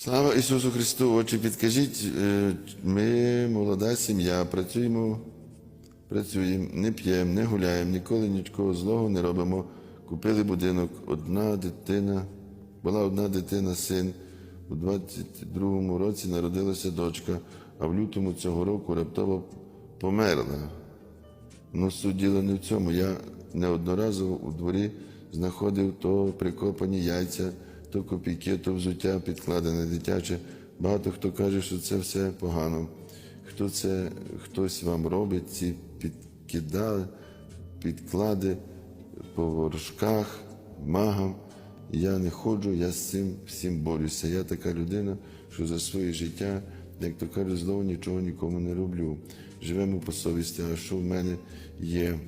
Слава Ісусу Христу! Отче, підкажіть, е, ми молода сім'я, працюємо, працюємо, не п'ємо, не гуляємо, ніколи нічого злого не робимо. Купили будинок, одна дитина, була одна дитина, син. У 22-му році народилася дочка, а в лютому цього року раптово померла. Ну, суть не в цьому. Я неодноразово у дворі знаходив то прикопані яйця, то копійки, то взуття підкладене дитяче. Багато хто каже, що це все погано. Хто це хтось вам робить, ці підкидали, підклади по ворожках, магам. Я не ходжу, я з цим всім борюся. Я така людина, що за своє життя, як то кажуть, знову нічого нікому не роблю. Живемо по совісті, а що в мене є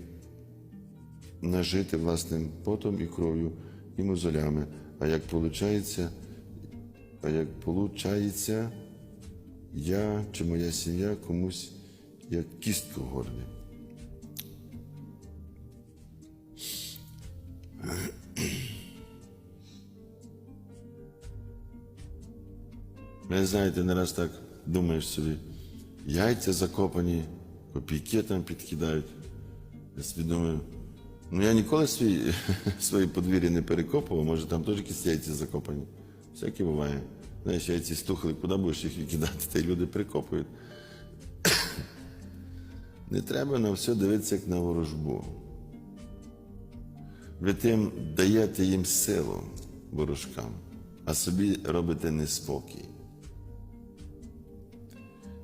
нажити власним потом і кров'ю, і мозолями. А як виходить, а як виходить, я чи моя сім'я комусь як кістка в горлі. Ви знаєте, не раз так думаєш собі, яйця закопані, копійки там підкидають. Я собі ну я ніколи свої, свої подвір'я не перекопував, може там теж якісь яйця закопані. Всяке буває. Знаєш, яйці стухли, куди будеш їх викидати, та й люди прикопують. Не треба на все дивитися, як на ворожбу. Ви тим даєте їм силу ворожкам, а собі робите неспокій.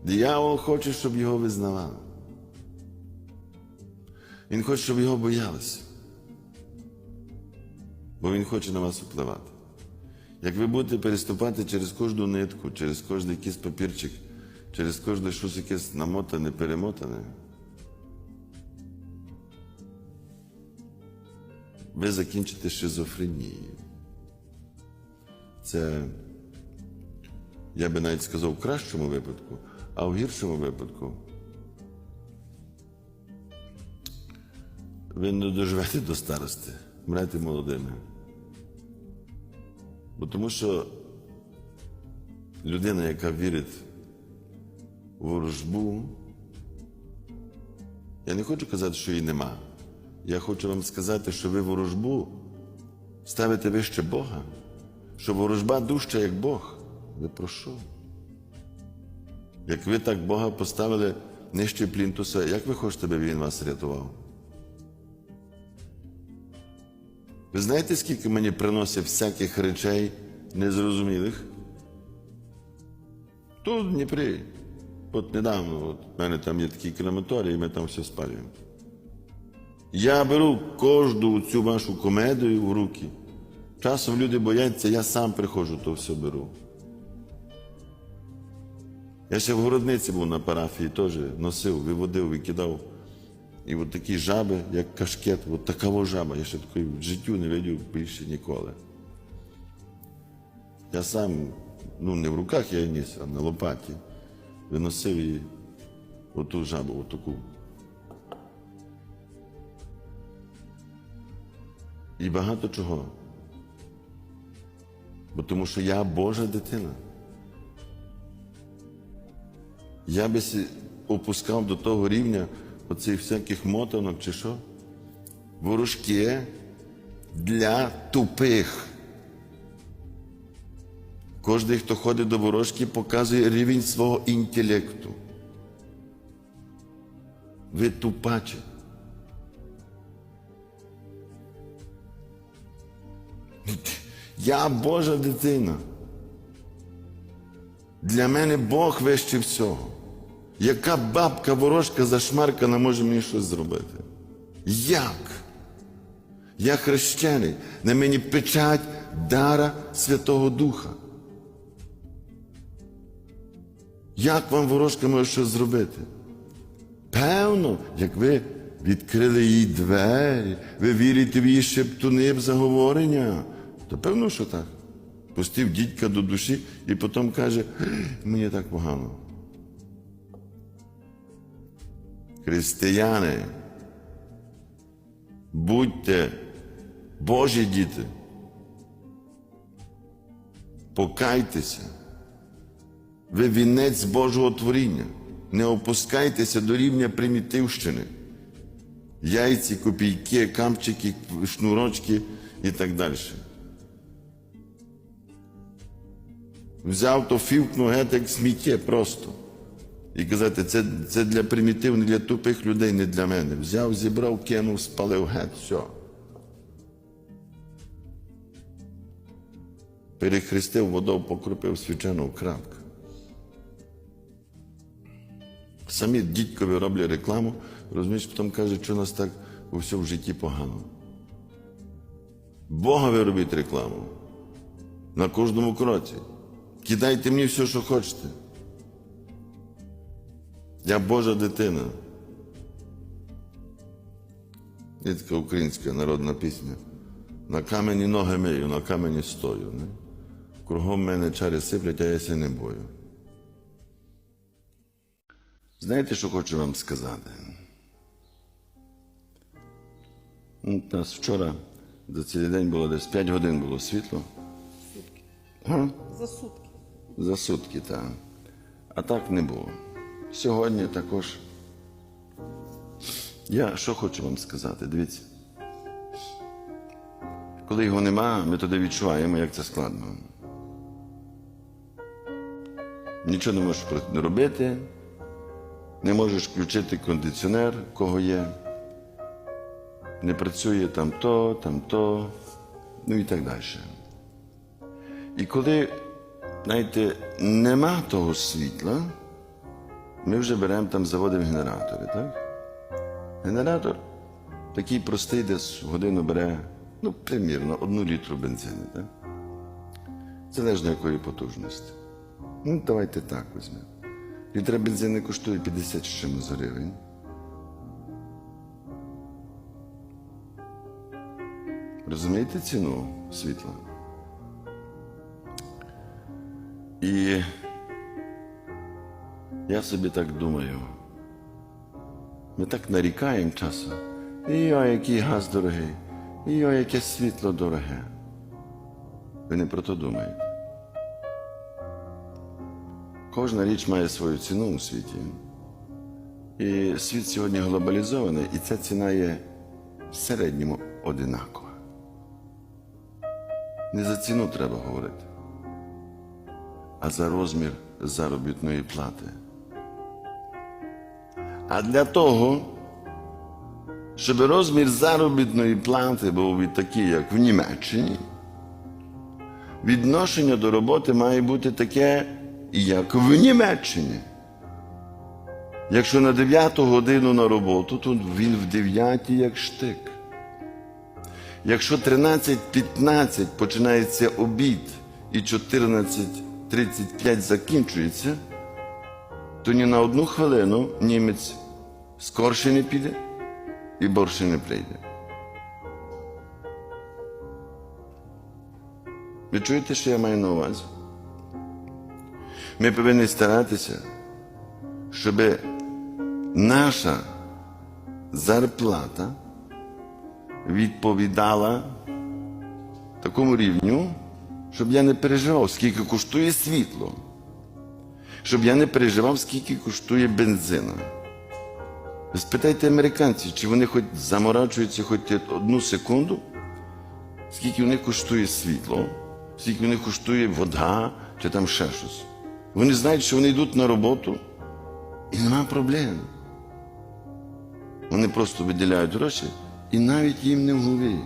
Диявол хоче, щоб його визнавали. Він хоче, щоб його боялися. Бо він хоче на вас впливати. Як ви будете переступати через кожну нитку, через кожен якийсь папірчик, через кожне щось якесь намотане, перемотане, ви закінчите шизофренією. Це, я би навіть сказав, в кращому випадку, а в гіршому випадку ви не доживете до старости, мрете молодими. Бо тому що людина, яка вірить у ворожбу, я не хочу казати, що її нема. Я хочу вам сказати, що ви ворожбу ставите вище Бога, що ворожба дужча, як Бог. Ви про що? Як ви так Бога поставили нижче плінтуса, як ви хочете, щоб він вас рятував? Ви знаєте, скільки мені приносять всяких речей незрозумілих? Тут в Дніпрі. От недавно, от, в мене там є такий крематорій, і ми там все спалюємо. Я беру кожну цю вашу комедію в руки. Часом люди бояться, я сам приходжу, то все беру. Я ще в городниці був на парафії, теж носив, виводив, викидав. І от такі жаби, як кашкет, от такава жаба, я ще такої в життю не видів більше ніколи. Я сам, ну не в руках я ніс, а на лопаті виносив її оту жабу, отаку. І багато чого. Бо тому що я Божа дитина. Я би опускав до того рівня оцих всяких мотанок чи що. Ворожки для тупих. Кожен, хто ходить до ворожки, показує рівень свого інтелекту. Ви тупачі. Я Божа дитина. Для мене Бог вище всього. Яка бабка ворожка зашмаркана може мені щось зробити? Як? Я хрещений, на мені печать дара Святого Духа. Як вам ворожка може щось зробити? Певно, як ви відкрили їй двері, ви вірите в її шептуни в заговорення, то певно, що так. Пустив дідька до душі і потім каже, мені так погано. Християни, будьте Божі діти, покайтеся, Ви вінець Божого творіння. Не опускайтеся до рівня примітивщини. Яйці, копійки, камчики, шнурочки і так далі. Взяв то фівкнув геть як сміття просто. І казати, це, це для примітивних, для тупих людей, не для мене. Взяв, зібрав, кинув, спалив геть, все. Перехрестив водою, покропив свячену кратко. Самі дідькові роблять рекламу, розумієш, потім кажуть, що у нас так усе в житті погано. Бога ви робіть рекламу. На кожному кроці. Кидайте мені все, що хочете. Я Божа дитина. Є така українська народна пісня. На камені ноги мию, на камені стою. Не? Кругом мене чари сиплять, а я ся не бою. Знаєте, що хочу вам сказати? Ну, У нас вчора за цілий день було десь 5 годин було світло. Га? За сутки. За сутки, так. А так не було. Сьогодні також. Я що хочу вам сказати, дивіться. Коли його нема, ми тоді відчуваємо, як це складно. Нічого не можеш робити, не можеш включити кондиціонер, кого є. Не працює там то, там то, ну і так далі. І коли, знаєте, нема того світла, ми вже беремо там, заводимо генератори, так? Генератор такий простий, десь в годину бере, ну, примірно, одну літру бензину, так? Залежно якої потужності. Ну, давайте так візьмемо. Літра бензину коштує 50 з чимось гривень. Розумієте ціну світла? І я собі так думаю. Ми так нарікаємо часом. Ой, який газ дорогий, і ой, яке світло дороге. Ви не про то думаєте. Кожна річ має свою ціну у світі. І світ сьогодні глобалізований, і ця ціна є в середньому одинакова. Не за ціну треба говорити, а за розмір заробітної плати. А для того, щоб розмір заробітної плати був такий, як в Німеччині, відношення до роботи має бути таке, як в Німеччині. Якщо на 9 годину на роботу, то він в 9 як штик. Якщо 13.15 починається обід і 14.35 закінчується, то ні на одну хвилину німець скорше не піде і борше не прийде. Ви чуєте, що я маю на увазі? Ми повинні старатися, щоб наша зарплата відповідала такому рівню, щоб я не переживав, скільки коштує світло, щоб я не переживав, скільки коштує бензина. Спитайте американців, чи вони хоч заморачуються хоч одну секунду, скільки них коштує світло, скільки у них коштує вода чи там ще щось. Вони знають, що вони йдуть на роботу і нема проблем. Вони просто виділяють гроші і навіть їм не в голові.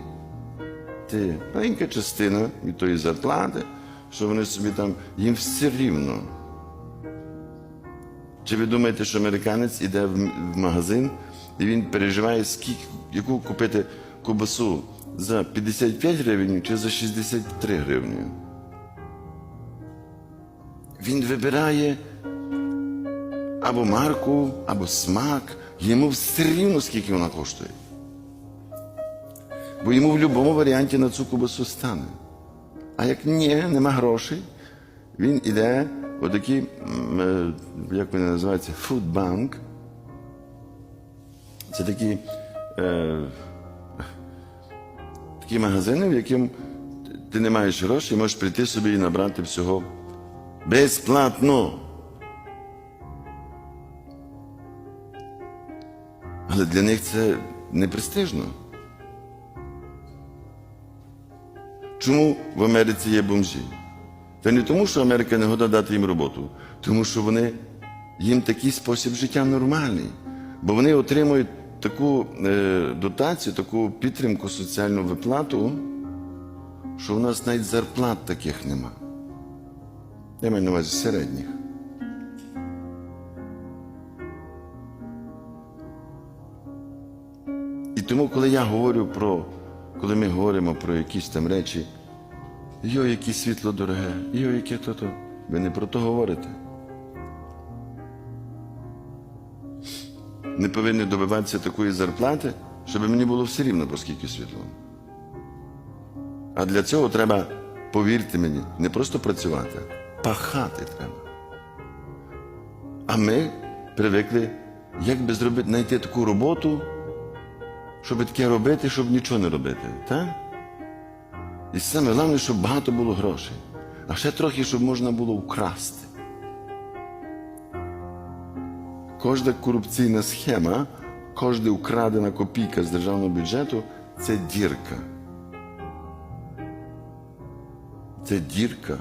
Ти маленька частина від тої зарплати, що вони собі там, їм все рівно. Чи ви думаєте, що американець іде в магазин і він переживає, скільки, яку купити ковбасу за 55 гривень чи за 63 гривні? Він вибирає або марку, або смак. Йому все рівно, скільки вона коштує. Бо йому в будь-якому варіанті на цю ковбасу стане. А як ні, нема грошей, він іде отакі, е, як вони називаються, фудбанк. Це такі е, такі магазини, в яким ти не маєш грошей, можеш прийти собі і набрати всього безплатно. Але для них це не престижно. Чому в Америці є бомжі? Це не тому, що Америка не года дати їм роботу, тому що вони, їм такий спосіб життя нормальний. Бо вони отримують таку е, дотацію, таку підтримку, соціальну виплату, що в нас навіть зарплат таких нема. Я маю на увазі середніх. І тому, коли я говорю про, коли ми говоримо про якісь там речі, йо, яке світло дороге, йо, яке то-то, ви не про то говорите. Не повинні добиватися такої зарплати, щоб мені було все рівно, про скільки світло. А для цього треба, повірте мені, не просто працювати, пахати треба. А ми привикли, як би зробити, знайти таку роботу, щоб таке робити, щоб нічого не робити. Так? І саме головне, щоб багато було грошей. А ще трохи, щоб можна було вкрасти. Кожна корупційна схема, кожна украдена копійка з державного бюджету це дірка. Це дірка.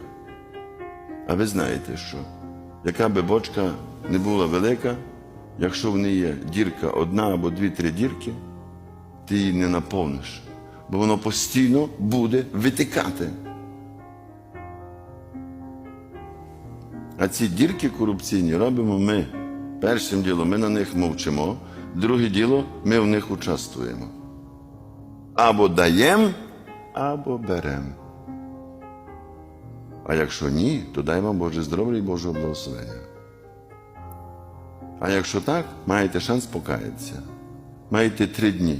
А ви знаєте, що яка би бочка не була велика, якщо в неї є дірка одна або дві-три дірки, ти її не наповниш, бо воно постійно буде витікати. А ці дірки корупційні робимо ми. Першим ділом ми на них мовчимо, друге діло ми в них участвуємо. Або даємо, або беремо. А якщо ні, то дай вам Боже здоров'я і Божого благословення. А якщо так, маєте шанс покаятися. Маєте три дні.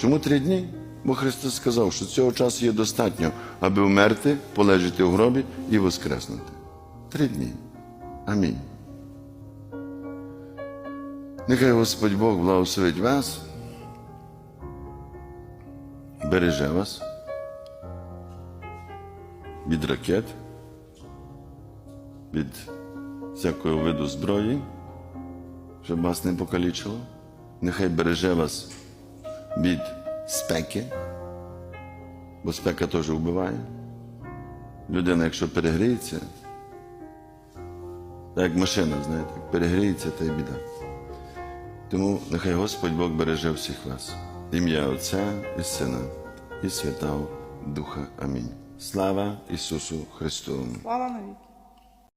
Чому три дні? Бо Христос сказав, що цього часу є достатньо, аби вмерти, полежати у гробі і воскреснути. Три дні. Амінь. Нехай Господь Бог благословить вас, береже вас від ракет, від всякого виду зброї, щоб вас не покалічило. Нехай береже вас від спеки, бо спека теж вбиває. Людина, якщо перегріється, так як машина, знаєте, перегріється, та й біда. Тому нехай Господь Бог береже всіх вас. Ім'я Отця і Сина, і Святого Духа. Амінь. Слава Ісусу Христу! Слава навіки.